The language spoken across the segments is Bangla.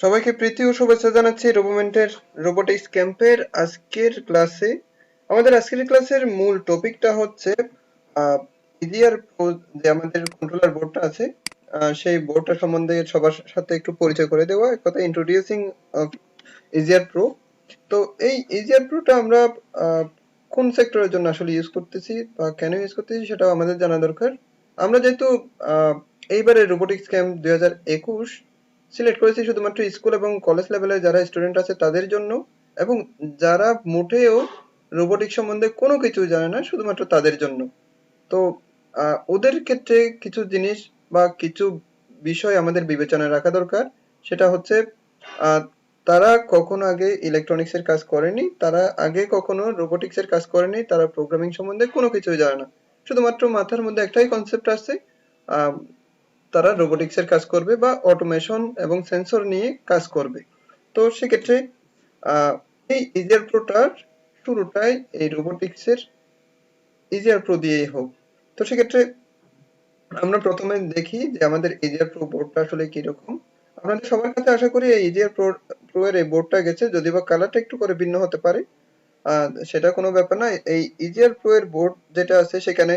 সবাইকে প্রীতি ও শুভেচ্ছা জানাচ্ছি রোবোমেন্টের রোবোটিক্স ক্যাম্পের আজকের ক্লাসে আমাদের আজকের ক্লাসের মূল টপিকটা হচ্ছে ইজিআর যে আমাদের কন্ট্রোলার বোর্ডটা আছে সেই বোর্ডটা সম্বন্ধে সবার সাথে একটু পরিচয় করে দেওয়া, এক কথা ইন্ট্রোডিউসিং ইজিআর প্রো তো এই ইজিআর প্রোটা আমরা কোন সেক্টরের জন্য আসলে ইউজ করতেছি বা কেন ইউজ করতেছি সেটাও আমাদের জানা দরকার। আমরা যেহেতু এইবারে রোবোটিক্স ক্যাম্প দুই হাজার একুশ সিলেক্ট করেছি শুধুমাত্র স্কুল এবং কলেজ লেভেলে যারা স্টুডেন্ট আছে তাদের জন্য এবং যারা মোটেও রোবোটিক্স সম্বন্ধে কোনো কিছু জানে না শুধুমাত্র তাদের জন্য। তো ওদের ক্ষেত্রে কিছু জিনিস বা কিছু বিষয় আমাদের বিবেচনায় রাখা দরকার। সেটা হচ্ছে তারা কখনো আগে ইলেকট্রনিক্সের কাজ করেনি তারা আগে কখনো রোবোটিক্স এর কাজ করেনি তারা প্রোগ্রামিং সম্বন্ধে কোনো কিছুই জানে না। শুধুমাত্র মাথার মধ্যে একটাই কনসেপ্ট আহ, তারা রোবোটিক্স এর কাজ করবে বা অটোমেশন এবং সেন্সর নিয়ে কাজ করবে। তো সেক্ষেত্রে এই ইজিয়ার প্রোটার শুরুটাই এই রোবোটিক্স এর ইজিয়ার প্রো দিয়েই হোক। তো সেক্ষেত্রে আমরা প্রথমে দেখি যে আমাদের ইজিয়ার প্রো বোর্ডটা আসলে কীরকম। আপনাদের সবার কাছে আশা করি এই ইজিয়ার প্রো প্রো এর এই বোর্ডটা গেছে যদি বা কালারটা একটু করে ভিন্ন হতে পারে। সেটা কোনো ব্যাপার না এই ইজিয়ার প্রো এর বোর্ড যেটা আছে, সেখানে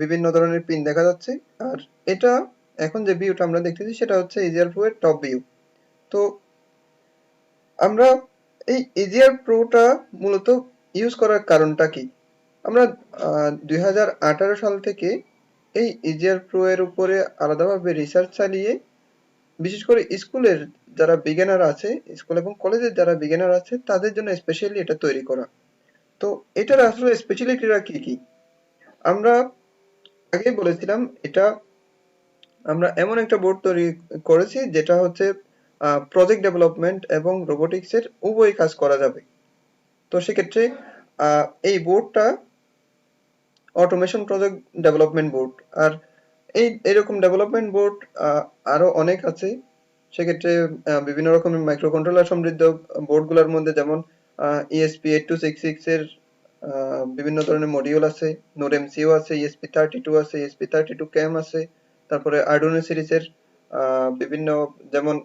বিভিন্ন ধরনের পিন দেখা যাচ্ছে। আর এটা এখন যে ভিউটা আমরা দেখতেছি সেটা হচ্ছে ইজিয়ার প্রো এর টপ ভিউ তো আমরা এই ইজিয়ার প্রোটা মূলত ইউজ করার কারণটা কি? আমরা দুই সাল থেকে এই ইজিয়ার প্রো এর উপরে আলাদাভাবে রিসার্চ চালিয়ে, বিশেষ করে স্কুলের যারা বিগিনার আছে, স্কুল এবং কলেজের যারা বিগিনার আছে, তাদের জন্য স্পেশালি এটা তৈরি করা। তো এটার আসলে স্পেশালিটিরা কি কি? আমরা আগেই বলেছিলাম, এটা আমরা এমন একটা বোর্ড তৈরি করেছি যেটা হচ্ছে প্রজেক্ট ডেভেলপমেন্ট এবং রোবোটিক্স এর উভয় কাজ করা যাবে। তো সেক্ষেত্রে এই বোর্ডটা অটোমেশন প্রজেক্ট ডেভেলপমেন্ট বোর্ড আর এই, এরকম ডেভেলপমেন্ট বোর্ড আরও অনেক আছে। সেক্ষেত্রে বিভিন্ন রকমের মাইক্রো কন্ট্রোলার সমৃদ্ধ বোর্ডগুলোর মধ্যে যেমন ESP eight two six six এর বিভিন্ন ধরনের মডিউল আছে। নোড এমসিও আছে ইএসপি থার্টি টু আছে ইএসপি থার্টি টু ক্যাম আছে। তারপরে আর্ডুনো সিরিজের বিভিন্ন যেমন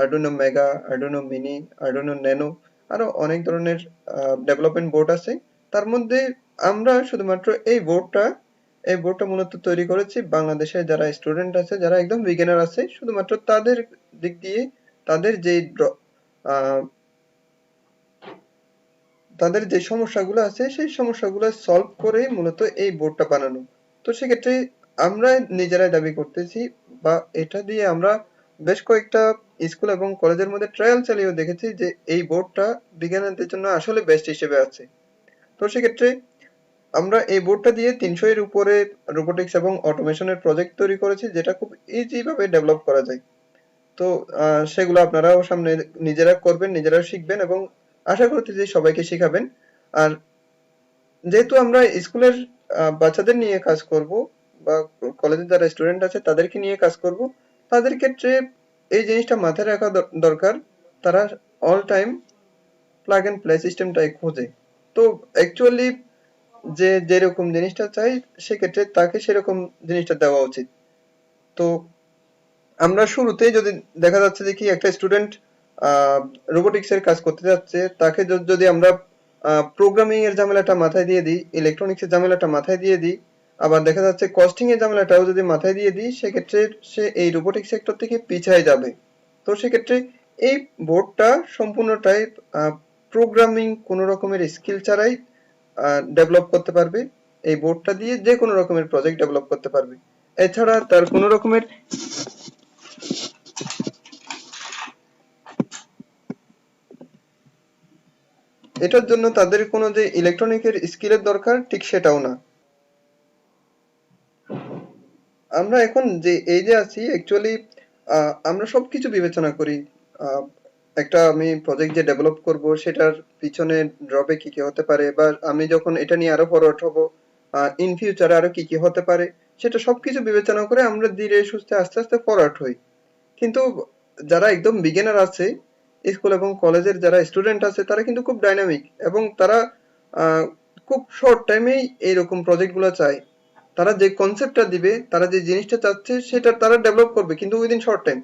Arduino Mega Arduino Mini Arduino Nano আরও অনেক ধরনের ডেভেলপমেন্ট বোর্ড আছে। তার মধ্যে আমরা শুধুমাত্র এই বোর্ডটা এই বোর্ডটা মূলত তৈরি করেছি বাংলাদেশে যারা স্টুডেন্ট আছে, যারা একদম বিগিনার আছে, শুধুমাত্র তাদের দিক দিয়ে তাদের যে তাদের যে সমস্যাগুলো আছে, সেই সমস্যাগুলো সলভ করে মূলত এই বোর্ডটা বানানো। তো সেক্ষেত্রে আমরা নিজেরাই দাবি করতেছি বা এটা দিয়ে আমরা বেশ কয়েকটা স্কুল এবং কলেজের মধ্যে ট্রায়াল চালিয়েও দেখেছি যে এই বোর্ডটা বিজ্ঞানীদের জন্য আসলে বেস্ট হিসেবে আছে। তো সেক্ষেত্রে আমরা এই বোর্ডটা দিয়ে তিনশো এর উপরে রোবোটিক্স এবং অটোমেশনের প্রজেক্ট তৈরি করেছি, যেটা খুব ইজি ভাবে ডেভেলপ করা যায়। তো সেগুলো আপনারাও সামনে নিজেরা করবেন, নিজেরা শিখবেন এবং আশা করতেছি সবাইকে শেখাবেন। আর যেহেতু আমরা স্কুলের বাচ্চাদের নিয়ে কাজ করব বা কলেজের যারা স্টুডেন্ট আছে, তাদেরকে নিয়ে কাজ করব। তাদের ক্ষেত্রে এই জিনিসটা মাথায় রাখা দরকার। তারা all time plug and play সিস্টেমটাই খোঁজে। তো অ্যাকচুয়ালি যে যেরকম জিনিসটা চাই, সেক্ষেত্রে তাকে সেরকম জিনিসটা দেওয়া উচিত। তো আমরা শুরুতেই যদি দেখা যাচ্ছে যে কি একটা স্টুডেন্ট রোবোটিক্স এর কাজ করতে যাচ্ছে, তাকে যদি আমরা প্রোগ্রামিং এর ঝামেলাটা মাথায় দিয়ে দিই ইলেকট্রনিক্স এর ঝামেলাটা মাথায় দিয়ে দিই আবার দেখা যাচ্ছে কস্টিং এর ঝামেলাটাও যদি মাথায় দিয়ে দিই, সেক্ষেত্রে সে এই রোবোটিক সেক্টর থেকে পিছিয়ে যাবে। তো সেক্ষেত্রে এই বোর্ডটা সম্পূর্ণটাই প্রোগ্রামিং কোনো রকমের স্কিল ছাড়াই ডেভেলপ করতে পারবে। এই বোর্ডটা দিয়ে যে কোনো রকমের প্রজেক্ট ডেভেলপ করতে পারবে। এছাড়া তার কোনো রকমের এটার জন্য তাদের কোনো যে ইলেকট্রনিকের স্কিলের দরকার, ঠিক সেটাও না। আমরা এখন যে এই যে আছি অ্যাকচুয়ালি আমরা সবকিছু বিবেচনা করি। একটা আমি প্রজেক্ট যে ডেভেলপ করব, সেটার পিছনে ড্রবে কি কি হতে পারে, বা আমি যখন এটা নিয়ে আরও ফরওয়ার্ড হব ইন ফিউচারে আরও কি কি হতে পারে, সেটা সবকিছু বিবেচনা করে আমরা ধীরে সুস্থে আস্তে আস্তে ফরওয়ার্ড হই। কিন্তু যারা একদম বিগিনার আছে, স্কুল এবং কলেজের যারা স্টুডেন্ট আছে, তারা কিন্তু খুব ডাইনামিক এবং তারা খুব শর্ট টাইমেই এইরকম প্রজেক্টগুলো চায়। তারা যে কনসেপ্টটা দিবে, তারা যে জিনিসটা চাচ্ছে, সেটা তারা ডেভেলপ করবে, কিন্তু উইদিন শর্ট টাইম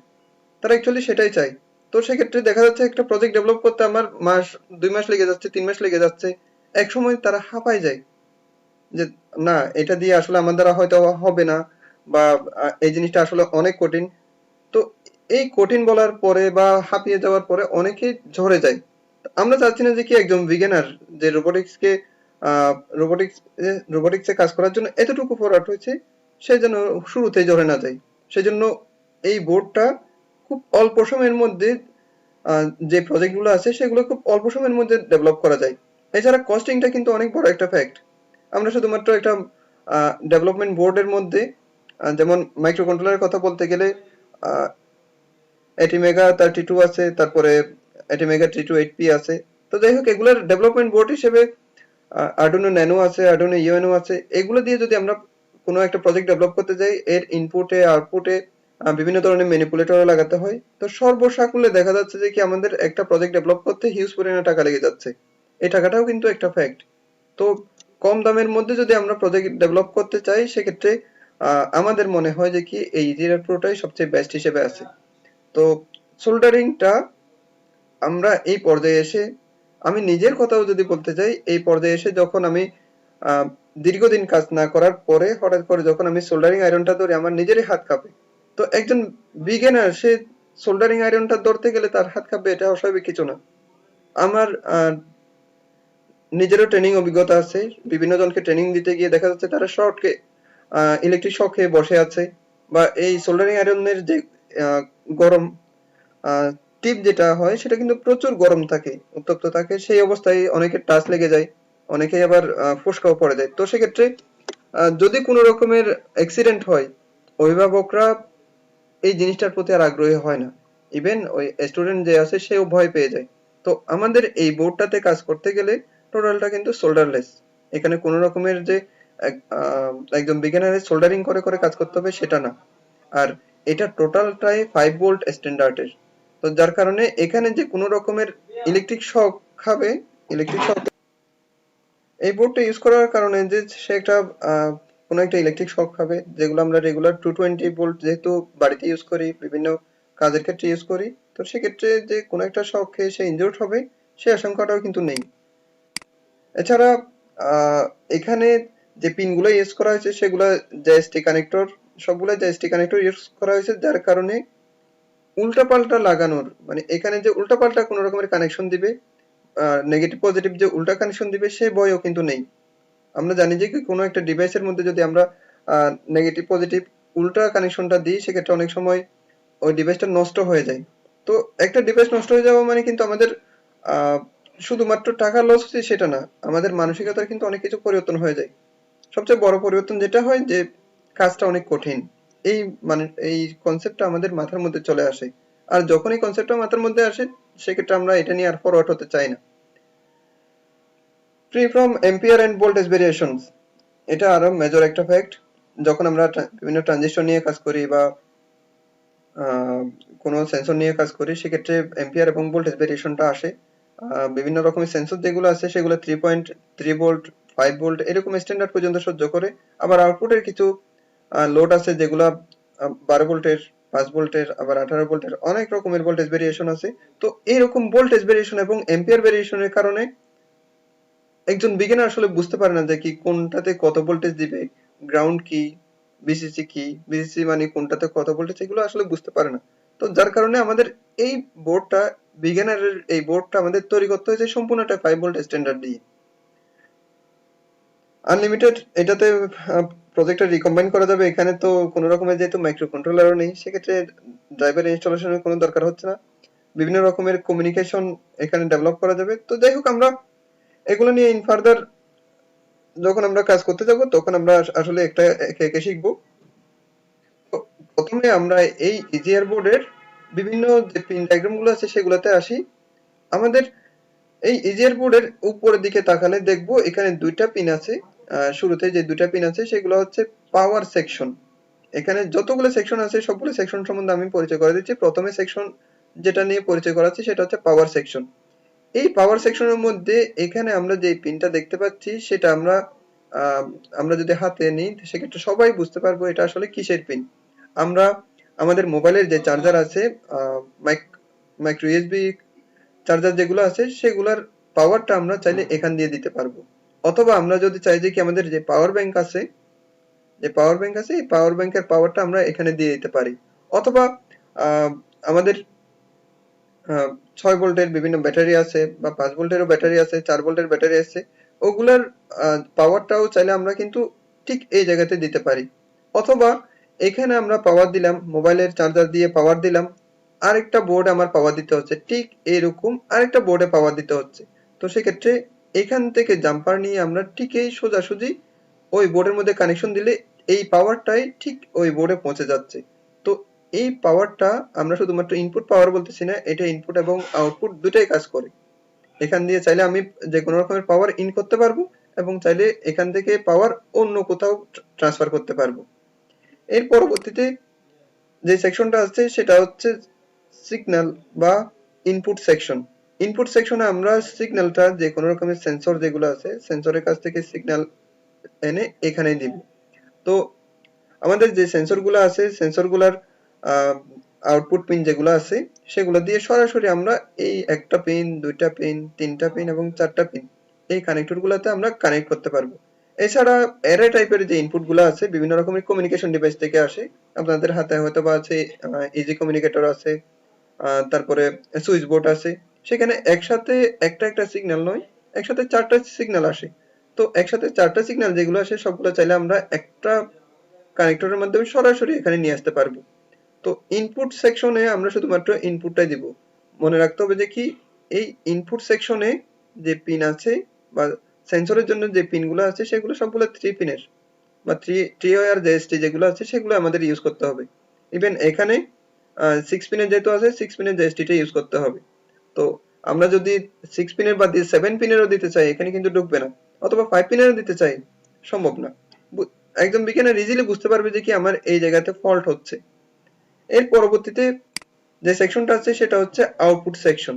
তারা অ্যাকচুয়ালি সেটাই চায়। তো সেক্ষেত্রে দেখা যাচ্ছে একটা প্রজেক্ট ডেভেলপ করতে আমার মাস, দুই মাস লেগে যাচ্ছে, তিন মাস লেগে যাচ্ছে। এক সময় তারা হাঁপায় যায় যে, না, এটা দিয়ে আসলে আমার দ্বারা হয়তো হবে না বা, এই জিনিসটা আসলে অনেক কঠিন। তো এই কঠিন বলার পরে বা হাঁপিয়ে যাওয়ার পরে অনেকেই ঝরে যায়। আমরা চাচ্ছি না যে কি একজন বিগিনার যে রোবোটিক্স কে রোবোটিক্স রোবোটিক্স কাজ করার জন্য এতটুকু ফরওয়ার্ড হয়েছে, সে যেন শুরুতেই ঝরে না যায়। সেজন্য এই বোর্ডটা খুব অল্প সময়ের মধ্যে যে প্রজেক্টগুলো আছে, সেগুলো খুব অল্প সময়ের মধ্যে ডেভেলপ করা যায়। এছাড়া কস্টিংটা কিন্তু অনেক বড় একটা ফ্যাক্ট আমরা শুধুমাত্র একটা ডেভেলপমেন্ট বোর্ডের মধ্যে যেমন মাইক্রো কন্ট্রোলারের কথা বলতে গেলে এটি মেগা থার্টি টু আছে, তারপরে AT mega T two eight P আছে। তো যাই হোক, এগুলোর ডেভেলপমেন্ট বোর্ড হিসেবে আর্ডুনো ন্যানো আছে আর্ডুনো ইউএনও আছে, এগুলো দিয়ে যদি আমরা কোনো একটা প্রজেক্ট ডেভেলপ করতে যাই, এর ইনপুটে আউটপুটে বিভিন্ন ধরনের ম্যানিপুলেটর লাগাতে হয়। তো সর্বসাকুল্যে দেখা যাচ্ছে যে কি আমাদের একটা প্রজেক্ট ডেভেলপ করতে হিউজ পরিমাণে টাকা লেগে যাচ্ছে। এই টাকাটাও কিন্তু একটা ফ্যাক্ট তো কম দামের মধ্যে যদি আমরা প্রজেক্ট ডেভেলপ করতে চাই, সেক্ষেত্রে আমাদের মনে হয় যে কি এই ইজিআর প্রোটাই সবচেয়ে বেস্ট হিসেবে আছে। তো সোল্ডারিংটা আমরা এই পর্যায়ে এসে আমি নিজের কথাও যদি বলতে চাই, এই পর্যায়ে এসে যখন আমি দীর্ঘদিন কাজ না করার পরে হঠাৎ করে যখন আমি সোল্ডারিং আয়রনটা ধরি, আমার নিজেরই হাত কাঁপে। তো একজন বিগিনার সে সোল্ডারিং আয়রনটা ধরতে গেলে তার হাত কাঁপবে, এটা অস্বাভাবিক কিছু না। আমার নিজেরও ট্রেনিং অভিজ্ঞতা আছে, বিভিন্ন জনকে ট্রেনিং দিতে গিয়ে দেখা যাচ্ছে তারা শর্টকে ইলেকট্রিক শক খেয়ে বসে আছে, বা এই সোল্ডারিং আয়রনের যে গরম টিপ যেটা হয় সেটা কিন্তু প্রচুর গরম থাকে উত্তপ্ত থাকে সেই অবস্থায় অনেকের টাচ লেগে যায় অনেকে আবার ফোসকাও পড়ে যায়। তো সেক্ষেত্রে যদি কোনো রকমের অ্যাক্সিডেন্ট হয় অভিভাবকরা এই জিনিসটার প্রতি আর আগ্রহী হয় না। ইভেন ওই স্টুডেন্ট যে আছে সেও ভয় পেয়ে যায়। তো আমাদের এই বোর্ডটাতে কাজ করতে গেলে টোটালটা কিন্তু সোল্ডারলেস এখানে কোনো রকমের যে এক- আহ, একজন বিগিনারের সোল্ডারিং করে করে কাজ করতে হবে সেটা না। আর এটা টোটালটাই ফাইভ ভোল্ট স্ট্যান্ডার্ডের তো যার কারণে এখানে যে কোনো রকমের ইলেকট্রিক শক খাবে ইলেকট্রিক শক এই বোর্ডটা ইউজ করার কারণে যে সে একটা কোনো একটা ইলেকট্রিক শক খাবে, যেগুলো আমরা রেগুলার টু টোয়েন্টি ভোল্ট যেহেতু বাড়িতে ইউজ করি, বিভিন্ন কাজের ক্ষেত্রে ইউজ করি, তো সেক্ষেত্রে যে কোনো একটা শক খেয়ে সে ইনজোর্ড হবে, সে আশঙ্কাটাও কিন্তু নেই। এছাড়া এখানে যে পিনগুলো ইউজ করা হয়েছে, সেগুলো জেএসটি কানেক্টর সবগুলো জেএসটি কানেক্টর ইউজ করা হয়েছে, যার কারণে উল্টাপাল্টা লাগানোর মানে এখানে যে উল্টাপাল্টা কোনো রকমের কানেকশন দিবে নেগেটিভ পজিটিভ যে উল্টা কানেকশন দিবে, সে ভয়ও কিন্তু নেই। আমরা জানি যে কোনো একটা ডিভাইসের মধ্যে যদি আমরা নেগেটিভ পজিটিভ উল্টা কানেকশনটা দিই, সেক্ষেত্রে অনেক সময় ওই ডিভাইসটা নষ্ট হয়ে যায়। তো একটা ডিভাইস নষ্ট হয়ে যাওয়া মানে কিন্তু আমাদের শুধুমাত্র টাকা লস হচ্ছে সেটা না, আমাদের মানসিকতার কিন্তু অনেক কিছু পরিবর্তন হয়ে যায়। সবচেয়ে বড় পরিবর্তন যেটা হয় যে, কাজটা অনেক কঠিন। এই মানে এই কনসেপ্টটা আমাদের মাথার মধ্যে চলে আসে। আর যখন এই কনসেপ্টটা মাথার মধ্যে আসে, সেক্ষেত্রে আমরা এটা নিয়ে আর ফরওয়ার্ড হতে চাই না। Free from ampere and voltage variations এটা আরও মেজর একটা ফ্যাক্ট যখন আমরা বিভিন্ন ট্রানজিস্টর নিয়ে কাজ করি বা কোনো সেন্সর নিয়ে কাজ করি, সেক্ষেত্রে এম্পিয়ার এবং ভোল্টেজ ভেরিয়েশনটা আসে। বিভিন্ন রকমের সেন্সর যেগুলো আছে, সেগুলো three point three volt five volt এরকম স্ট্যান্ডার্ড পর্যন্ত সহ্য করে। আবার আউটপুটের কিছু লোড আছে যেগুলো বারো ভোল্টের, পাঁচ ভোল্টের, আবার আঠারো ভোল্টের, অনেক রকমের ভোল্টেজ ভেরিয়েশন আছে। তো এইরকম ভোল্টেজ ভেরিয়েশন এবং এম্পিয়ার ভেরিয়েশনের কারণে একজন বিগিনার আসলে বুঝতে পারে না যে কি কোনটাতে কত ভোল্টেজ দিবে গ্রাউন্ড কি বিসিসি কি বিসিসি মানে কোনটাতে কত ভোল্টেজ এগুলো আসলে বুঝতে পারে না। তো যার কারণে আমাদের এই বোর্ডটা বিজ্ঞানের এই বোর্ডটা আমাদের তৈরি করতে হয়েছে সম্পূর্ণটা ফাইভ ভোল্ট স্ট্যান্ডার্ড দিয়ে। আনলিমিটেড এটাতে প্রজেক্টটা রিকম্বাইন করা যাবে, এখানে তো কোনো রকমের যেহেতু মাইক্রো কন্ট্রোলারও নেই, সেক্ষেত্রে ড্রাইভার ইনস্টলেশনের কোনো দরকার হচ্ছে না। বিভিন্ন রকমের কমিউনিকেশন এখানে ডেভেলপ করা যাবে। তো যাই হোক, আমরা এগুলো নিয়ে ইন ফার্দার যখন আমরা কাজ করতে যাব, তখন আমরা আসলে একটা একে একে শিখব। প্রথমে আমরা এই ইজিআর বোর্ডের বিভিন্ন যে পিন ডায়াগ্রামগুলো আছে, সেগুলোতে আসি। আমাদের এই ইজিআর বোর্ডের উপরের দিকে তাকালে দেখব এখানে দুইটা পিন আছে। শুরুতে যে দুইটা পিন আছে সেগুলো হচ্ছে পাওয়ার সেকশন এখানে যতগুলো সেকশন আছে সবগুলো সেকশন সম্বন্ধে আমি পরিচয় করে দিচ্ছি। প্রথমে সেকশন যেটা নিয়ে পরিচয় করাচ্ছি সেটা হচ্ছে পাওয়ার সেকশন এই পাওয়ার সেকশনের মধ্যে এখানে আমরা যে পিনটা দেখতে পাচ্ছি সেটা আমরা আমরা যদি হাতে নিই সেক্ষেত্রে সবাই বুঝতে পারব এটা আসলে কিসের পিন আমরা আমাদের মোবাইলের যে চার্জার আছে মাইক মাইক্রো ইউএসবি চার্জার যেগুলো আছে সেগুলার পাওয়ারটা আমরা চাইলে এখান দিয়ে দিতে পারব। অথবা আমরা যদি চাই যে কি আমাদের যে পাওয়ার ব্যাংক আছে, যে পাওয়ার ব্যাংক আছে, এই পাওয়ার ব্যাংকের পাওয়ারটা আমরা এখানে দিয়ে দিতে পারি। অথবা আমাদের ছয় ভোল্টের বিভিন্ন ব্যাটারি আছে বা পাঁচ ভোল্টেরও ব্যাটারি আছে, চার ভোল্টের ব্যাটারি আছে, ওগুলার পাওয়ারটাও চাইলে আমরা কিন্তু ঠিক এই জায়গাতে দিতে পারি। অথবা, এখানে আমরা পাওয়ার দিলাম, মোবাইলের চার্জার দিয়ে পাওয়ার দিলাম, আরেকটা বোর্ড আমার পাওয়ার দিতে হচ্ছে, ঠিক এরকম আরেকটা বোর্ডে পাওয়ার দিতে হচ্ছে। তো সেক্ষেত্রে এখান থেকে জাম্পার নিয়ে আমরা ঠিক এই সোজাসুজি ওই বোর্ডের মধ্যে কানেকশন দিলে এই পাওয়ারটাই ঠিক ওই বোর্ডে পৌঁছে যাচ্ছে। তো এই পাওয়ারটা আমরা শুধুমাত্র ইনপুট পাওয়ার বলতেছি না, এটা ইনপুট এবং আউটপুট দুটাই কাজ করে। এখান দিয়ে চাইলে আমি যে কোনো রকমের পাওয়ার ইন করতে পারব এবং চাইলে এখান থেকে পাওয়ার অন্য কোথাও ট্রান্সফার করতে পারব। এর পরবর্তীতে যে সেকশনটা আছে, সেটা হচ্ছে সিগন্যাল বা ইনপুট সেকশন ইনপুট সেকশনে আমরা সিগন্যালটা যে কোনো রকমের সেন্সর যেগুলো আছে সেন্সরের কাছ থেকে সিগন্যাল এনে এখানে দিব। তো আমাদের যে সেন্সরগুলো আছে সেন্সরগুলোর আউটপুট পিন যেগুলো আছে, সেগুলো দিয়ে সরাসরি আমরা এই একটা পিন দুইটা পিন তিনটা পিন এবং চারটা পিন এই কানেক্টরগুলোতে আমরা কানেক্ট করতে পারব। এছাড়া অ্যারে টাইপের যে ইনপুটগুলো আছে, বিভিন্ন রকমের কমিউনিকেশন ডিভাইস থেকে আসে। আপনাদের হাতে হয়তো বা আছে ইজি কমিউনিকেটর আছে তারপরে সুইচ বোর্ড আছে। সেখানে একসাথে একটা একটা সিগন্যাল নয়, একসাথে চারটা সিগন্যাল আসে। তো একসাথে চারটা সিগন্যাল যেগুলো আসে, সবগুলো চাইলে আমরা একটা কানেক্টরের মাধ্যমে সরাসরি এখানে নিয়ে আসতে পারব। তো ইনপুট সেকশনে আমরা শুধুমাত্র ইনপুটটাই দিব। মনে রাখতে হবে যে কি, এই ইনপুট সেকশনে যে পিন আছে বা সেন্সরের জন্য যে পিনগুলো আছে, সেগুলো সবগুলো থ্রি পিনের বা থ্রি থ্রি ওয়ার জেএসটি যেগুলো আছে, সেগুলো আমাদের ইউজ করতে হবে। ইভেন এখানে সিক্স পিনের যেহেতু আছে সিক্স পিনের জেএসটিটা ইউজ করতে হবে। তো আমরা যদি সিক্স পিনের বা সেভেন পিনেরও দিতে চাই, এখানে কিন্তু ঢুকবে না। অথবা ফাইভ পিনেরও দিতে চাই, সম্ভব না। একজন বিজ্ঞানের ইজিলি বুঝতে পারবে যে কি আমার এই জায়গাতে ফল্ট হচ্ছে। এর পরবর্তীতে যে সেকশনটা আছে, সেটা হচ্ছে আউটপুট সেকশন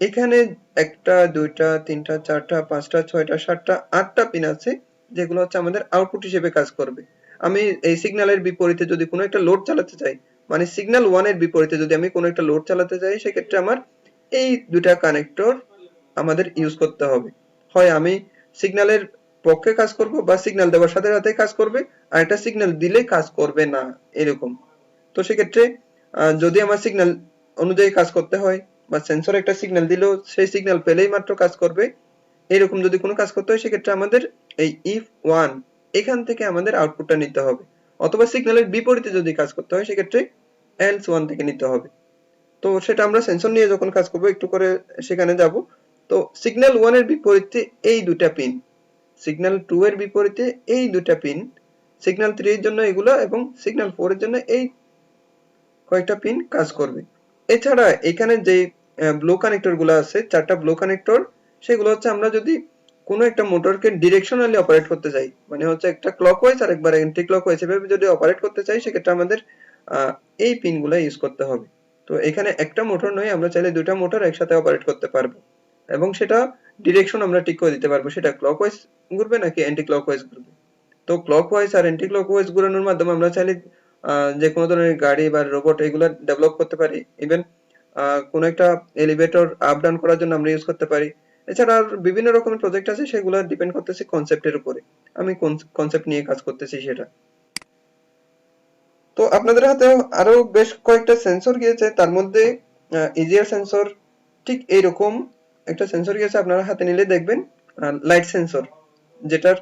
এখানে একটা, দুইটা, তিনটা, চারটা, পাঁচটা, ছয়টা, সাতটা, আটটা পিন আছে, যেগুলো হচ্ছে আমাদের আউটপুট হিসেবে কাজ করবে। আমি এই সিগন্যালের বিপরীতে যদি কোনো একটা লোড চালাতে চাই মানে সিগন্যাল ওয়ানের বিপরীতে যদি আমি কোনো একটা লোড চালাতে চাই, সেক্ষেত্রে আমার এই দুটা কানেক্টর আমাদের ইউজ করতে হবে। হয় আমি সিগন্যালের পক্ষে কাজ করব বা সিগন্যাল দেওয়ার সাথে সাথে কাজ করবে, আর একটা সিগন্যাল দিলে কাজ করবে না, এরকম। তো সেক্ষেত্রে যদি আমার সিগন্যাল অনুযায়ী কাজ করতে হয় বা সেন্সর একটা সিগন্যাল দিলেও সেই সিগন্যাল পেলেই মাত্র কাজ করবে, এরকম যদি কোনো কাজ করতে হয়, সেক্ষেত্রে আমাদের এই ইফ ওয়ান এখান থেকে আমাদের আউটপুটটা নিতে হবে। অথবা সিগন্যালের বিপরীতে যদি কাজ করতে হয়, সেক্ষেত্রে এলস ওয়ান থেকে নিতে হবে। তো সেটা আমরা সেন্সর নিয়ে যখন কাজ করব, একটু করে সেখানে যাব। তো সিগন্যাল ওয়ানের বিপরীতে এই দুটা পিন সিগন্যাল টু এর বিপরীতে এই দুটা পিন সিগন্যাল থ্রি এর জন্য এগুলো এবং সিগন্যাল ফোর এর জন্য এই কয়েকটা পিন কাজ করবে। এছাড়া এখানে যে ব্লো কানেক্টরগুলো আছে, চারটা ব্লো কানেক্টর সেগুলো হচ্ছে আমরা যদি কোনো একটা মোটরকে ডিরেকশনালি অপারেট করতে চাই মানে হচ্ছে একটা ক্লক ক্লকওয়াইজ আর একবার অ্যান্টি ক্লকওয়াইজ এভাবে যদি অপারেট করতে চাই, সেক্ষেত্রে আমাদের এই পিনগুলো ইউজ করতে হবে। তো এখানে একটা মোটর নয়, আমরা চাইলে দুটা মোটর একসাথে অপারেট করতে পারব। এবং সেটা ডিরেকশন আমরা ঠিক করে দিতে পারব, সেটা ক্লকওয়াইজ ঘুরবে নাকি অ্যান্টি ক্লকওয়াইজ ঘুরবে? তো ক্লকওয়াইজ আর অ্যান্টি ক্লকওয়াইজ ঘোরানোর মাধ্যমে আমরা চাইলে যে কোনো ধরনের গাড়ি বা রোবট এগুলো ডেভেলপ করতে পারি। ইভেন কোনো একটা এলিভেটর আপ ডাউন করার জন্য আমরা ইউজ করতে পারি। এছাড়া আর বিভিন্ন রকমের প্রজেক্ট আছে, সেগুলো ডিপেন্ড করতেছে কনসেপ্টের উপরে। আমি কোন কনসেপ্ট নিয়ে কাজ করতেছি সেটা। তো আপনাদের হাতে আরও বেশ কয়েকটা সেন্সর গিয়েছে। তার মধ্যে ইজিয়ার সেন্সর ঠিক এইরকম একটা সেন্সর গিয়েছে, আপনারা হাতে নিলে দেখবেন। লাইট সেন্সর যেটার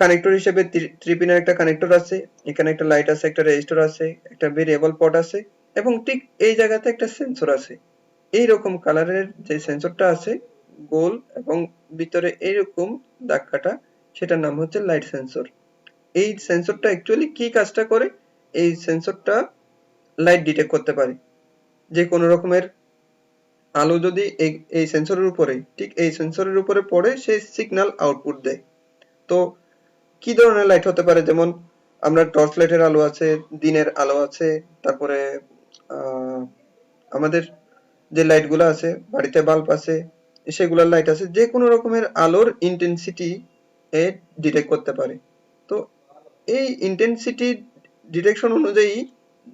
কানেক্টর হিসেবে থ্রি পিনের একটা কানেক্টর আছে, এখানে একটা লাইট আছে, একটা রেজিস্টার আছে, একটা ভেরিয়েবল পট আছে, এবং ঠিক এই জায়গাতে একটা সেন্সর আছে। এই রকম কালারের যে সেন্সরটা আছে, গোল এবং ভিতরে এইরকম দাগ কাটা, সেটার নাম হচ্ছে লাইট সেন্সর এই সেন্সরটা অ্যাকচুয়ালি কি কাজটা করে? এই সেন্সরটা লাইট ডিটেক্ট করতে পারে। যে কোনো রকমের আলো যদি এই এই সেন্সরের উপরে, ঠিক এই সেন্সরের উপরে পড়ে সেই সিগন্যাল আউটপুট দেয়। তো কি ধরনের লাইট হতে পারে? যেমন আমরা টর্চ লাইটের আলো আছে, দিনের আলো আছে, তারপরে আমাদের যে লাইটগুলো আছে, বাড়িতে বাল্ব আছে, সেগুলোর লাইট আছে, যে কোনো রকমের আলোর ইন্টেন্সিটি এ ডিটেক্ট করতে পারে। তো এই ইন্টেন্সিটি ডিটেকশন অনুযায়ী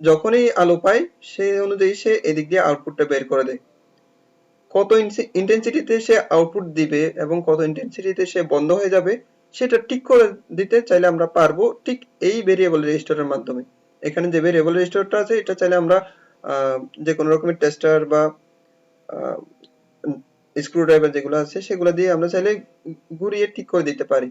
যখনই আলো পায় সেই অনুযায়ী সে এদিক দিয়ে আউটপুটটা বের করে দেয়। কত ইন্টেন্সিটিতে সে আউটপুট দিবে এবং কত ইন্টেন্সিটিতে সে বন্ধ হয়ে যাবে, সেটা ঠিক করে দিতে চাইলে আমরা পারব ঠিক এই ভেরিয়েবল রেজিস্টারের মাধ্যমে। এখানে যে ভেরিয়েবল রেজিস্টারটা আছে, এটা চাইলে আমরা যে কোনো রকমের টেস্টার বা স্ক্রু ড্রাইভার যেগুলো আছে, সেগুলো দিয়ে আমরা চাইলে ঘুরিয়ে ঠিক করে দিতে পারি।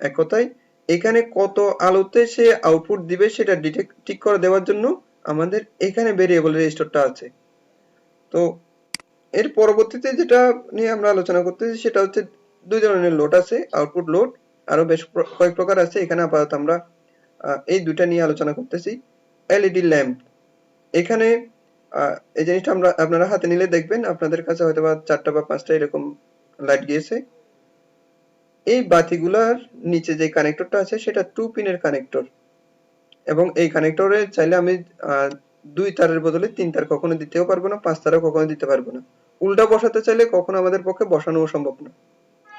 এক কথায় এখানে কত আলোতে সে আউটপুট দিবে সেটা ডিটেক্ট ঠিক করে দেওয়ার জন্য আমাদের এখানে ভেরিয়েবল রেজিস্টারটা আছে। তো এর পরবর্তীতে যেটা নিয়ে আমরা আলোচনা করতেছি সেটা হচ্ছে দুই ধরনের লোড আছে আউটপুট লোড আরও বেশ কয়েক প্রকার আছে। এখানে আপাতত আমরা এই দুইটা নিয়ে আলোচনা করতেছি। এলইডি ল্যাম্প এখানে এই জিনিসটা আমরা আপনারা হাতে নিলে দেখবেন, আপনাদের কাছে হয়তো বা চারটা বা পাঁচটা এরকম লাইট গিয়েছে। এই বাতিগুলার নিচে যে কানেক্টরটা আছে, সেটা টু পিনের কানেক্টর এবং এই কানেক্টরে চাইলে আমি দুই তারের বদলে তিন তার কখনো দিতেও পারব না, পাঁচ তারও কখনো দিতে পারব না। উল্টা বসাতে চাইলে কখনো আমাদের পক্ষে বসানোও সম্ভব না।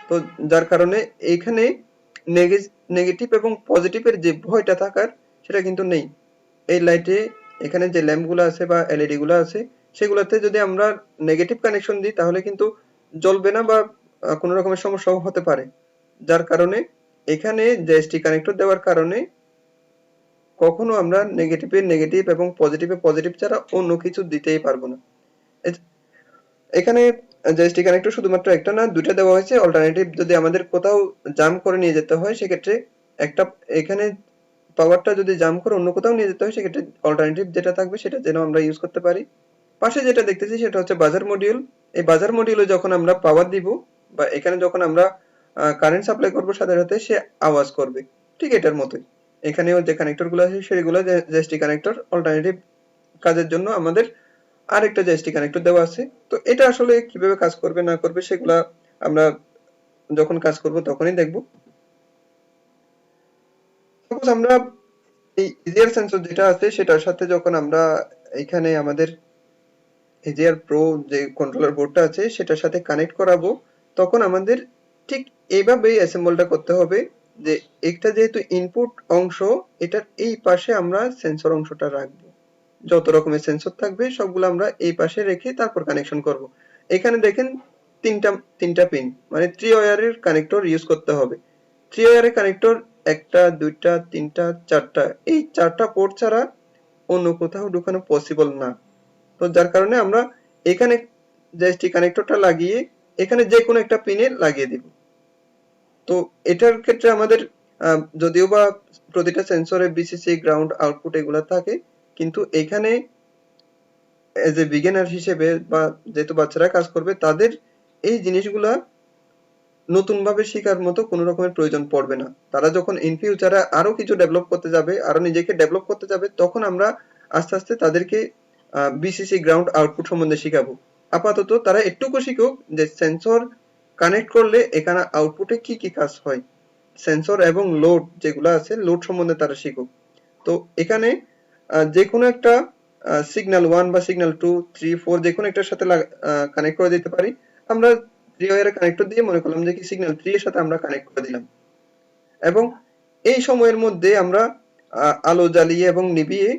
তো যার কারণে এইখানে নেগেটিভ এবং পজিটিভের যে ভয়টা থাকার, সেটা কিন্তু নেই। এই লাইটে এখানে যে ল্যাম্পগুলো আছে বা এলইডি গুলো আছে, সেগুলোতে যদি আমরা নেগেটিভ কানেকশন দিই, তাহলে কিন্তু জ্বলবে না বা কোনো রকমের সমস্যাও হতে পারে। যার কারণে, এখানে জিএসটি কানেক্টর দেওয়ার কারণে কখনো আমরা নেগেটিভে নেগেটিভ এবং পজিটিভে পজিটিভ ছাড়া অন্য কিছু দিতেই পারব না। এখানে জিএসটি কানেক্টর শুধুমাত্র একটা না দুটো দেওয়া হয়েছে। অল্টারনেটিভ যদি আমাদের কোথাও জাম করে নিয়ে যেতে হয়, সেক্ষেত্রে একটা এখানে পাওয়ারটা যদি জাম করে অন্য কোথাও নিয়ে যেতে হয়, সেক্ষেত্রে অল্টারনেটিভ যেটা থাকবে সেটা যেন আমরা ইউজ করতে পারি। পাশে যেটা দেখতেছি সেটা হচ্ছে বাজার মডিউল এই বাজার মডিউলে যখন আমরা পাওয়ার দিব বা এখানে যখন আমরা কারেন্ট সাপ্লাই করব সাথে সাথে সে আওয়াজ করবে। ঠিক এটার মতোই। এখানেও যে কানেক্টরগুলো আছে, সেগুলো জেএসটি কানেক্টর অল্টারনেটিভ কাজের জন্য আমাদের আরেকটা জেএসটি কানেক্টর দেওয়া আছে। তো এটা আসলে কীভাবে কাজ করবে, না করবে, সেগুলা আমরা যখন কাজ করব তখনই দেখব। সাপোজ আমরা এই ইজিয়ার সেন্সর যেটা আছে, সেটার সাথে যখন আমরা এখানে আমাদের এজিআর প্রো যে কন্ট্রোলার বোর্ডটা আছে, সেটার সাথে কানেক্ট করাবো, তখন আমাদের ঠিক এইভাবেই অ্যাসেম্বলটা করতে হবে যে একটা যেহেতু ইনপুট অংশ, এটার এই পাশে আমরা সেন্সর অংশটা রাখব। যত রকমের সেন্সর থাকবে, সবগুলো আমরা এই পাশে রেখে তারপর কানেকশন করব। এখানে দেখেন তিনটা তিনটা পিন মানে থ্রি ওয়ারের কানেক্টর ইউজ করতে হবে। থ্রি ওয়ারের কানেক্টর একটা, দুইটা, তিনটা, চারটা, এই চারটা পোর্ট ছাড়া অন্য কোথাও ঢুকানো পসিবল না। তো যার কারণে আমরা এখানে জিএসটি কানেক্টরটা লাগিয়ে এখানে যে কোনো একটা পিনে লাগিয়ে দিব। তো এটার ক্ষেত্রে আমাদের যদিও বা প্রতিটা সেন্সরে বিসিসি গ্রাউন্ড আউটপুট এগুলা থাকে, কিন্তু এখানে এজ এ বিগিনার হিসেবে বা যেহেতু বাচ্চারা কাজ করবে, তাদের এই জিনিসগুলা নতুন ভাবে শেখার মতো কোনো রকমের প্রয়োজন পড়বে না। তারা যখন ইন ফিউচারে আরও কিছু ডেভেলপ করতে যাবে, আরও নিজেকে ডেভেলপ করতে যাবে, তখন আমরা আস্তে আস্তে তাদেরকে বিসিসি গ্রাউন্ড আউটপুট সম্বন্ধে শিখাবো। আপাতত তারা একটুকু শিখুক যে সেন্সর কানেক্ট করলে এখানে আউটপুটে কি কি কাজ হয়? সেন্সর এবং লোড যেগুলো আছে লোড সম্বন্ধে তারা শিখুক। তো এখানে যে কোনো একটা সিগন্যাল ওয়ান বা সিগন্যাল টু থ্রি ফোর যে কোনো একটার সাথে কানেক্ট করে দিতে পারি। আমরা থ্রি ওয়ারের কানেক্টর দিয়ে মনে করলাম যে কি সিগন্যাল থ্রি এর সাথে আমরা কানেক্ট করে দিলাম। এবং এই সময়ের মধ্যে আমরা আলো জ্বালিয়ে এবং নিভিয়ে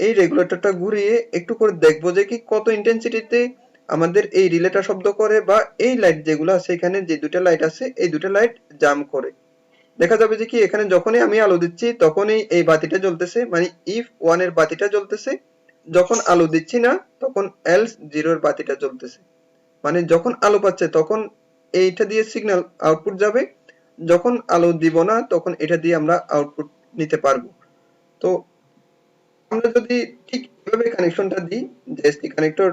এই রেগুলেটরটা ঘুরিয়ে একটু করে দেখব যে কি কত ইন্টেন্সিটিতে আমাদের এই রিলেটা শব্দ করে বা এই লাইট যেগুলো আছে এখানে যে দুটো লাইট আছে, এই দুটো লাইট জাম করে। দেখা যাবে যে কি, এখানে যখনই আমি আলো দিচ্ছি, তখনই এই বাতিটা জ্বলতেছে। মানে ইফ ওয়ানের বাতিটা জ্বলতেছে, যখন আলো দিচ্ছি না, তখন এলস জিরোর বাতিটা জ্বলতেছে। মানে যখন আলো পাচ্ছে, তখন এইটা দিয়ে সিগন্যাল আউটপুট যাবে। যখন আলো দিব না, তখন এটা দিয়ে আমরা আউটপুট নিতে পারব। তো আমরা যদি ঠিক এভাবে কানেকশনটা দিই জিএসটি কানেক্টর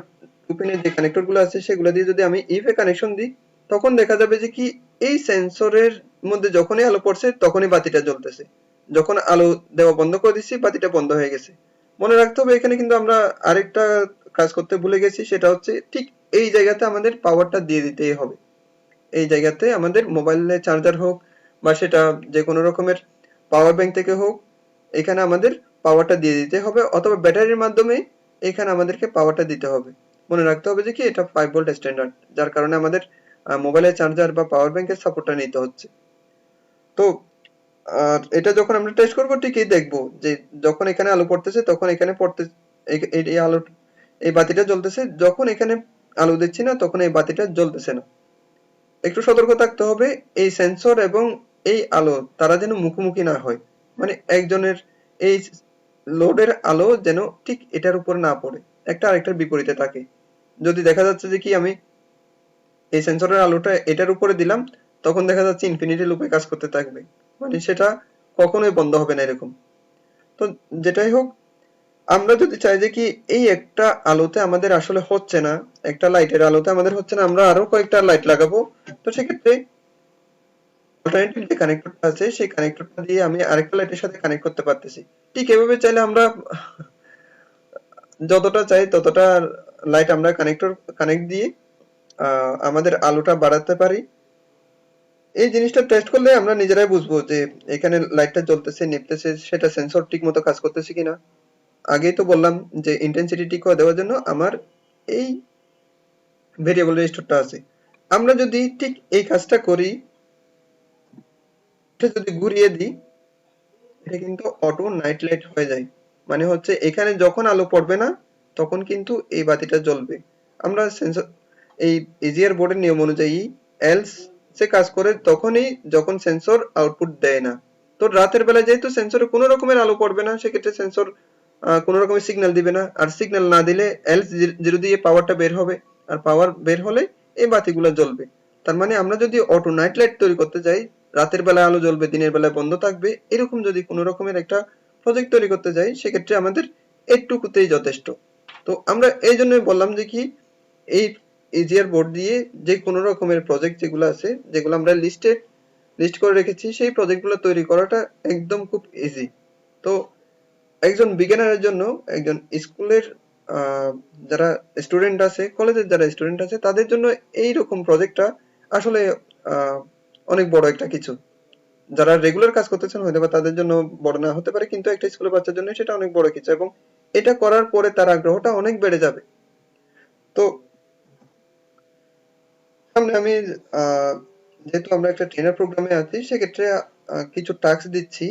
পিনের যে কানেক্টরগুলো আছে, সেগুলো দিয়ে যদি আমি ইফ কানেকশন দিই, তখন দেখা যাবে যে কি এই সেন্সরের মধ্যে যখনই আলো পড়ছে, তখনই বাতিটা জ্বলতেছে। যখন আলো দেওয়া বন্ধ করে দিচ্ছি, বাতিটা বন্ধ হয়ে গেছে। মনে রাখতে হবে, এখানে কিন্তু আমরা আরেকটা কাজ করতে ভুলে গেছি, সেটা হচ্ছে ঠিক এই জায়গাতে আমাদের পাওয়ারটা দিয়ে দিতেই হবে। এই জায়গাতে আমাদের মোবাইলে চার্জার হোক বা সেটা যে কোনো রকমের পাওয়ার ব্যাংক থেকে হোক, এখানে আমাদের পাওয়ারটা দিয়ে দিতে হবে, অথবা ব্যাটারির মাধ্যমে এখানে আমাদেরকে পাওয়ারটা দিতে হবে। মনে রাখতে হবে যে কি এটা ফাইভ ভোল্ট স্ট্যান্ডার্ড যার কারণে আমাদের মোবাইলের চার্জার বা পাওয়ার ব্যাংকের সাপোর্টটা নিতে হচ্ছে। তো, আর এটা যখন আমরা টেস্ট করব, ঠিকই দেখব যে যখন এখানে আলো পড়তেছে, তখন এখানে পড়তে, এই- আলো, এই বাতিটা জ্বলতেছে, যখন এখানে আলো দিচ্ছি না, তখন এই বাতিটা জ্বলতেছে না। একটু সতর্ক থাকতে হবে, এই সেন্সর এবং এই আলো, তারা যেন মুখোমুখি না হয়। মানে একজনের এই লোডের আলো যেন ঠিক এটার উপর না পড়ে, একটা আরেকটার বিপরীতে থাকে। যদি দেখা যাচ্ছে যে কি আমি এই সেন্সরের আলোটা এটার উপরে দিলাম, তখন দেখা যাচ্ছে ইনফিনিটি লুপে কাজ করতে থাকবে। মানে সেটা কখনোই বন্ধ হবে না এরকম। তো যেটাই হোক, আমরা যদি চাই যে কি এই একটা আলোতে আমাদের আসলে হচ্ছে না, একটা লাইটের আলোতে আমাদের হচ্ছে না, আমরা আরও কয়েকটা লাইট লাগাবো। তো সেক্ষেত্রে অল্টারনেটিভ যে কানেক্টরটা আছে, সেই কানেক্টরটা দিয়ে আমি আরেকটা লাইটের সাথে কানেক্ট করতে পারতেছি। ঠিক এভাবে চাইলে আমরা যতটা চাই ততটা লাইট আমরা কানেক্টর কানেক্ট দিয়ে আমাদের আলোটা বাড়াতে পারি। এই জিনিসটা টেস্ট করলে আমরা নিজেরাই বুঝব যে এখানে লাইটটা জ্বলতেছে নিপতেছে সেটা সেন্সর ঠিক মতো কাজ করতেছে কিনা। আগেই তো বললাম যে ইন্টেন্সিটি ঠিক করে দেওয়ার জন্য আমার এই ভেরিয়েবল রেজিস্টারটা আছে। আমরা যদি ঠিক এই কাজটা করি যদি ঘুরিয়ে দিই, এটা কিন্তু অটো নাইট লাইট হয়ে যায়। মানে হচ্ছে এখানে যখন আলো পড়বে না তখন কিন্তু এই বাতিটা জ্বলবে। আমরা সেন্সর এই ইজিয়ার বোর্ডের নিয়ম অনুযায়ী এলস সে কাজ করে তখনই যখন সেন্সর আউটপুট দেয় না। তো রাতের বেলা যেহেতু সেন্সরে কোনো রকমের আলো পড়বে না, সেক্ষেত্রে সেন্সর কোনো রকমের সিগন্যাল দিবে না। আর সিগন্যাল না দিলে এলস জিরো দিয়ে পাওয়ারটা বের হবে। আর পাওয়ার বের হলে এই বাতিগুলো জ্বলবে। তার মানে আমরা যদি অটো নাইট লাইট তৈরি করতে যাই রাতের বেলায় আলো জ্বলবে, দিনের বেলায় বন্ধ থাকবে, এরকম যদি কোনো রকমের একটা প্রজেক্ট তৈরি করতে যাই সেক্ষেত্রে আমাদের এইটুকুতেই যথেষ্ট। তো আমরা এই জন্যই বললাম যে কি, এই ইজিয়ার বোর্ড দিয়ে যে কোনো রকমের প্রজেক্ট যেগুলো আছে, যেগুলো আমরা লিস্টে লিস্ট করে রেখেছি, সেই প্রজেক্টগুলো তৈরি করাটা একদম খুব ইজি তো একজন বিজ্ঞানের জন্য, একজন স্কুলের যারা স্টুডেন্ট আছে কলেজের যারা স্টুডেন্ট আছে, তাদের জন্য এই রকম প্রজেক্টটা আসলে অনেক বড় একটা কিছু। যারা রেগুলার কাজ করতেছেন হয়তো বা তাদের জন্য বড় না হতে পারে, কিন্তু একটা স্কুলের বাচ্চার জন্য সেটা অনেক বড় কিছু এবং এটা করার পরে তার আগ্রহটা অনেক বেড়ে যাবে। তো সামনে আমি যেহেতু আমরা একটা ট্রেনার প্রোগ্রামে আছি, সেক্ষেত্রে কিছু টাস্ক দিচ্ছি।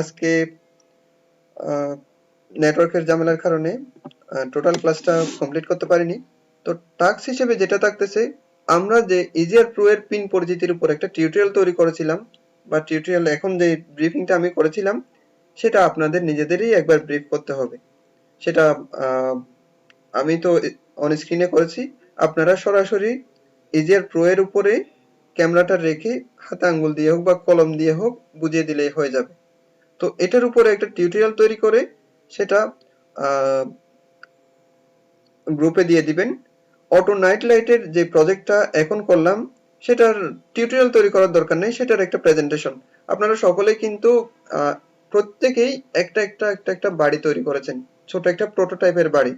আজকে নেটওয়ার্কের ঝামেলার কারণে টোটাল ক্লাসটা কমপ্লিট করতে পারিনি। তো টাস্ক হিসেবে যেটা থাকতেছে, আমরা যে ইজিয়ার প্রো এর পিন পরিচিতির উপর একটা টিউটোরিয়াল তৈরি করেছিলাম, বা টিউটোরিয়াল এখন যে ব্রিফিংটা আমি করেছিলাম, সেটা আপনাদের নিজেদেরই একবার ব্রিফ করতে হবে। সেটা আমি তো অন স্ক্রিনে করেছি। আপনারা সরাসরি ইজিয়ার প্রো এর উপরে ক্যামেরাটা রেখে হাতে আঙ্গুল দিয়ে হোক বা কলম দিয়ে হোক বুঝিয়ে দিলেই হয়ে যাবে। তো এটার উপরে একটা টিউটোরিয়াল তৈরি করে সেটা গ্রুপে দিয়ে দিবেন। অটো নাইট লাইটের যে প্রজেক্টটা এখন করলাম, সেটার টিউটোরিয়াল তৈরি করার দরকার নেই, সেটার একটা প্রেজেন্টেশন আপনারা সকলে কিন্তু প্রত্যেকেই একটা একটা একটা একটা বাড়ি তৈরি করেছেন। ছোট একটা প্রোটোটাইপের বাড়ি,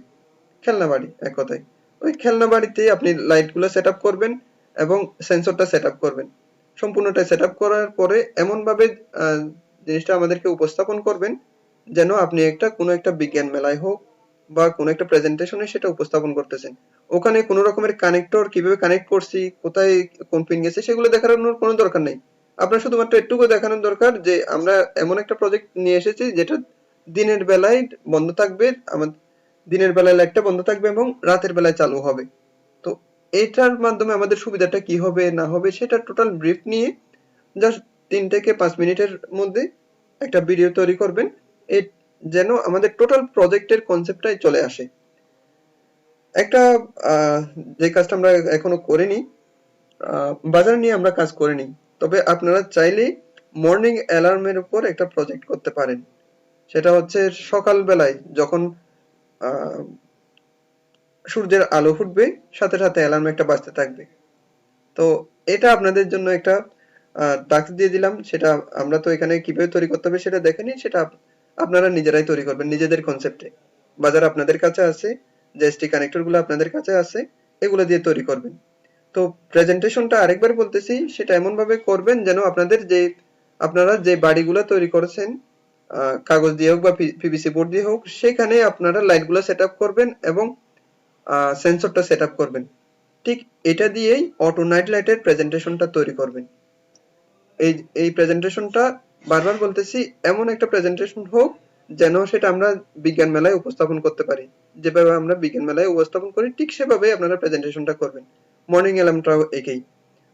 খেলনা বাড়ি, এক কথায়। ওই খেলনা বাড়িতেই আপনি লাইটগুলো সেট আপ করবেন এবং সেন্সরটা সেট আপ করবেন। সম্পূর্ণটা সেট আপ করার পরে এমন ভাবে জিনিসটা আমাদেরকে উপস্থাপন করবেন যেন আপনি একটা, কোনো একটা বিজ্ঞান মেলায় হোক বা কোনো একটা প্রেজেন্টেশনে সেটা উপস্থাপন করতেছেন। ওখানে কোনো রকমের কানেক্টর কীভাবে কানেক্ট করছি, কোথায় কোন পিন গেছে, সেগুলো দেখানোর কোনো দরকার নেই। আপনার শুধুমাত্র এটুকু দেখানোর দরকার যে আমরা এমন একটা প্রজেক্ট নিয়ে এসেছি যেটা দিনের বেলায় বন্ধ থাকবে আমাদের দিনের বেলায় লাইটটা বন্ধ থাকবে এবং রাতের বেলায় চালু হবে। তো এটার মাধ্যমে আমাদের সুবিধাটা কি হবে, না হবে, সেটা টোটাল ব্রিফ নিয়ে জাস্ট তিন থেকে পাঁচ মিনিটের মধ্যে একটা ভিডিও তৈরি করবেন। এই যেন আমাদের টোটাল প্রজেক্টের কনসেপ্টটাই চলে আসে। একটা যে কাজটা আমরা এখনও করিনি বাজার নিয়ে আমরা কাজ করিনি। তবে আপনারা চাইলে মর্নিং অ্যালার্মের উপর একটা প্রজেক্ট করতে পারেন। সেটা হচ্ছে সকাল বেলায় যখন সূর্যের আলো ফুটবে, সাথে সাথে অ্যালার্ম একটা বাজতে থাকবে। তো এটা আপনাদের জন্য একটা টাস্ক দিয়ে দিলাম। সেটা আমরা তো এখানে কীভাবে তৈরি করতে হবে সেটা দেখেনি সেটা আপনারা নিজেরাই তৈরি করবেন নিজেদের কনসেপ্টে বাজার আপনাদের কাছে আছে জিএসটি কানেক্টরগুলো আপনাদের কাছে আছে, এগুলো দিয়ে তৈরি করবেন। তো প্রেজেন্টেশনটা আরেকবার বলতেছি, সেটা এমন ভাবে করবেন যেন আপনাদের যে, আপনারা যে বাড়িগুলো তৈরি করেছেন কাগজ দিয়ে হোক বা পিভিসি বোর্ড দিয়ে হোক, সেখানে আপনারা লাইটগুলো সেট করবেন এবং সেন্সরটা সেট করবেন। ঠিক এটা দিয়েই অটো নাইট লাইটের প্রেজেন্টেশনটা তৈরি করবেন। এই এই প্রেজেন্টেশনটা বারবার বলতেছি, এমন একটা প্রেজেন্টেশন হোক যেন সেটা আমরা বিজ্ঞান মেলায় উপস্থাপন করতে পারি। যেভাবে আমরা বিজ্ঞান মেলায় উপস্থাপন করি, ঠিক সেভাবে আপনারা প্রেজেন্টেশনটা করবেন। মর্নিং অ্যালার্মটাও একেই।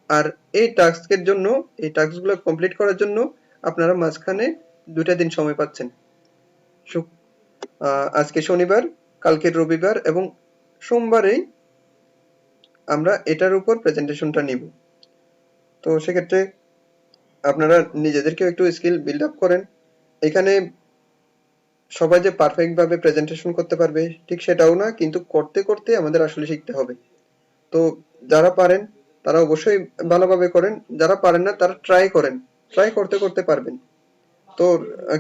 আর এই টাস্কের জন্য, এই টাস্কগুলো কমপ্লিট করার জন্য আপনারা মাঝখানে দুটা দিন সময় পাচ্ছেন। আজকে শনিবার, কালকে রবিবার এবং সোমবারেই আমরা এটার উপর প্রেজেন্টেশনটা নিব। তো সেক্ষেত্রে আপনারা নিজেদেরকেও একটু স্কিল বিল্ড আপ করেন। এখানে সবাই যে পারফেক্ট ভাবে প্রেজেন্টেশন করতে পারবে, ঠিক সেটাও না, কিন্তু করতে করতে আমাদের আসলে শিখতে হবে। তো যারা পারেন, তারা অবশ্যই ভালোভাবে করেন, যারা পারেন না, তারা ট্রাই করেন। ট্রাই করতে করতে পারবেন। তো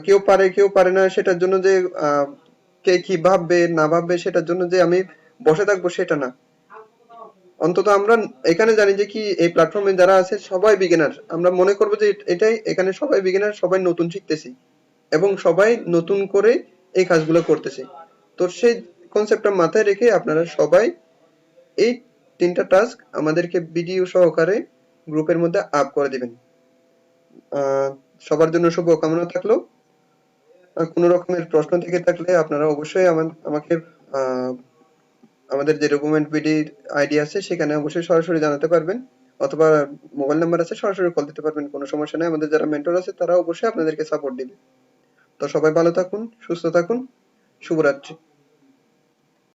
কেউ পারে কেউ পারে না, সেটার জন্য যে কে কি ভাববে, না ভাববে, সেটার জন্য যে আমি বসে থাকব, সেটা না। অন্তত আমরা এখানে জানি যে কি, এই প্ল্যাটফর্মে যারা আছে, সবাই বিগিনার আমরা মনে করব যে এটাই, এখানে সবাই বিগিনার সবাই নতুন শিখতেছি। এবং সবাই নতুন করে এই কাজগুলো করতেছে। তো সেই কনসেপ্টটা মাথায় রেখে আপনারা সবাই এই তিনটা টাস্ক আমাদেরকে ভিডিও সহকারে গ্রুপের মধ্যে আপ করে দিবেন। সবার জন্য শুভ কামনা থাকল। আর কোনো রকমের প্রশ্ন থেকে থাকলে আপনারা অবশ্যই আমাকে আমাদের যে ডকুমেন্ট বিডির আইডি আছে সেখানে অবশ্যই সরাসরি জানাতে পারবেন। অথবা মোবাইল নাম্বার আছে, সরাসরি কল দিতে পারবেন, কোনো সমস্যা নেই। আমাদের যারা মেন্টর আছে তারা অবশ্যই আপনাদেরকে সাপোর্ট দিবে। তো সবাই ভালো থাকুন, সুস্থ থাকুন। শুভরাত্রি।